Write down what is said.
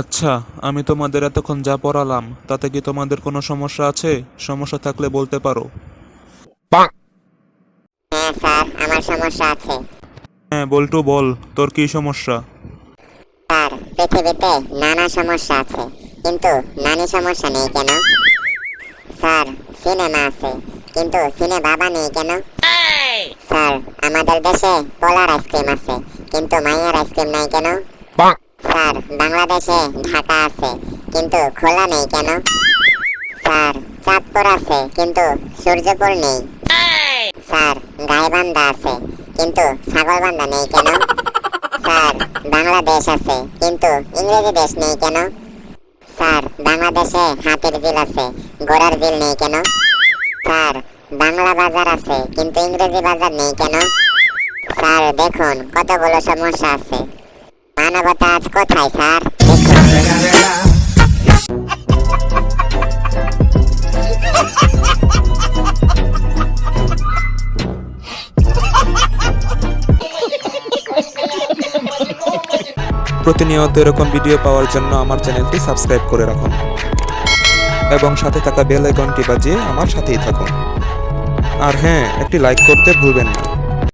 আচ্ছা আমি তোমাদের এতক্ষণ যা পড়ালাম তাতে কি তোমাদের কোনো সমস্যা আছে? সমস্যা থাকলে বলতে পারো। হ্যাঁ স্যার আমার সমস্যা আছে। হ্যাঁ বল্টু বল তোর কি সমস্যা? স্যার পৃথিবীতে নানা সমস্যা আছে কিন্তু নানি সমস্যা নেই কেন? স্যার সিনেমা আছে কিন্তু সিনে বাবা নেই কেন? স্যার আমাদের দেশে পোলার আইসক্রিম আছে কিন্তু মাইয়ার আইসক্রিম নাই কেন? স্যার, বাংলাদেশে ঢাকা আছে, কিন্তু খোলা নেই কেন? স্যার, চাঁদপুর আছে, কিন্তু সূর্যপুর নেই। স্যার, গাইবান্ধা আছে, কিন্তু ছাগলবান্ধা নেই কেন? স্যার, বাংলাদেশ আছে, কিন্তু ইংরেজি দেশ নেই কেন? স্যার, বাংলাদেশে হাতের জিল আছে, ঘোড়ার জিল নেই কেন? স্যার, বাংলা বাজার আছে, কিন্তু ইংরেজি বাজার নেই কেন? স্যার, দেখুন, কতগুলো সমস্যা আছে। কোথায়, স্যার? প্রতিনিয়ত এরকম ভিডিও পাওয়ার জন্য আমার চ্যানেলটি সাবস্ক্রাইব করে রাখুন। এবং সাথে থাকা বেল আইকনটি বাজিয়ে আমার সাথেই থাকুন। আর হ্যাঁ একটি লাইক করতে ভুলবেন না।